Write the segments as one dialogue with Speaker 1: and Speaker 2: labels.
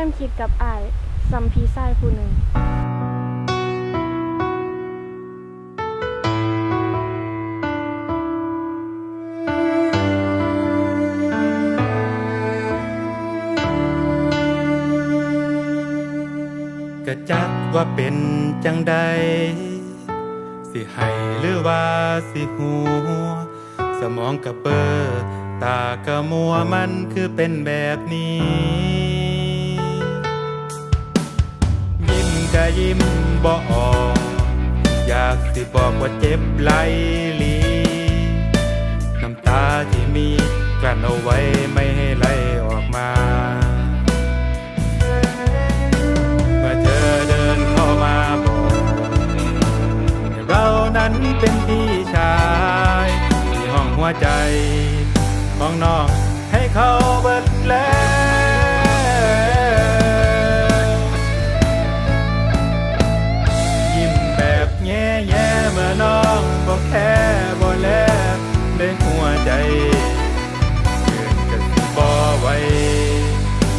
Speaker 1: ท่มคิดกับอายซัมพีไซายผู้หนึ่ง
Speaker 2: กะจักว่าเป็นจังใด สิให้หรือว่าสิหัวสมองกะเบอร์ตากะมัวมันคือเป็นแบบนี้ กะยิ้มบ่ออกอยากสิบอกว่าเจ็บไหลลีน้ำตาที่มีกลั้นเอาไว้ไม่ให้ไหลออกมาเมื่อเธอเดินเข้ามาบอกเรานั้นเป็นพี่ชาย ที่ห้องหัวใจ ของน้องให้เขาเบิ แค่บ่แลบได้หัวใจเกินกับบอไว้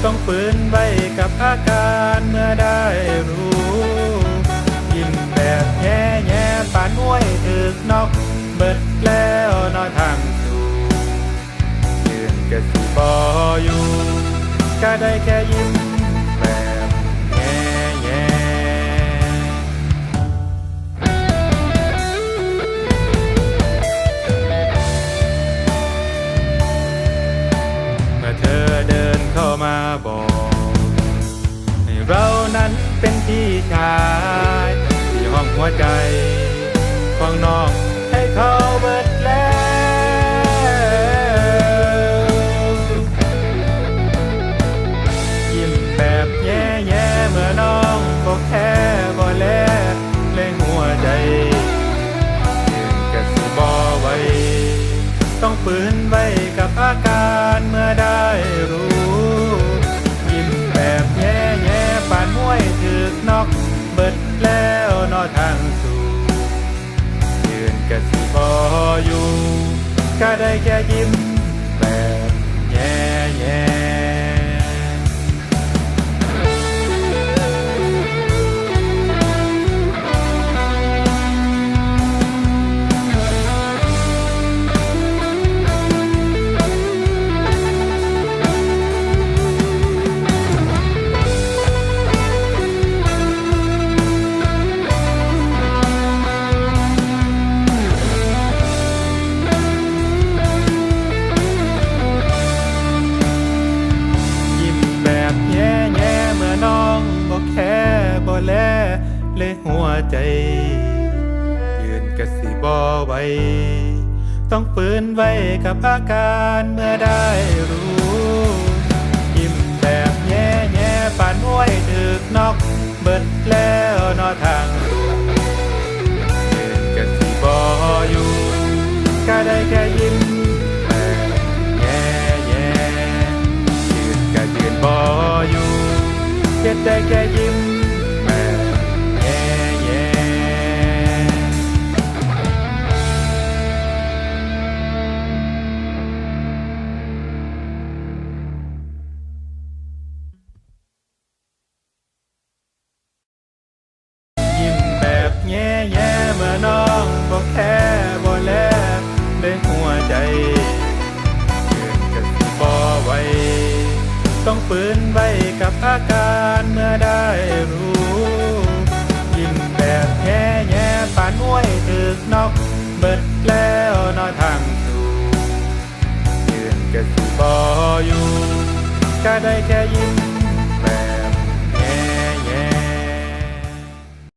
Speaker 2: ต้องฝืนไว้กับอาการเมื่อได้รู้ ยิ้มแบบแง่แย่ปานมวยถึกนอกเบิดแล้วนอทางสู่ยืนกับบออยู่ก็ได้แค่ยิ้ม บอก ให้เรานั้นเป็นพี่ชาย ที่ห้องหัวใจ ก็สิบออยู่ก็ได้แค่ยิ้ม เลยหัวใจ ยืนกะสิบ่ไหวต้องฝืนไว้กับอาการเมื่อได้รู้ยิ้มแบบแย่แย่ปานมวยถึกนอก เบิดแล้วนอทางยืนกะสิบ่อยู่ก็ได้แค่ยิ้มแบบแย่แย่ยืนก็ยืนบออยู่เก็ดได้แค่ยิ้ม ฝืนไว้กับอาการเมื่อได้รู้ ยิ้มแบบแค่แย่ปานมวยถึกนอกเบิดแล้วนอทางสู่ยืนกับสิบออยู่ก็ได้แค่ยิ้ม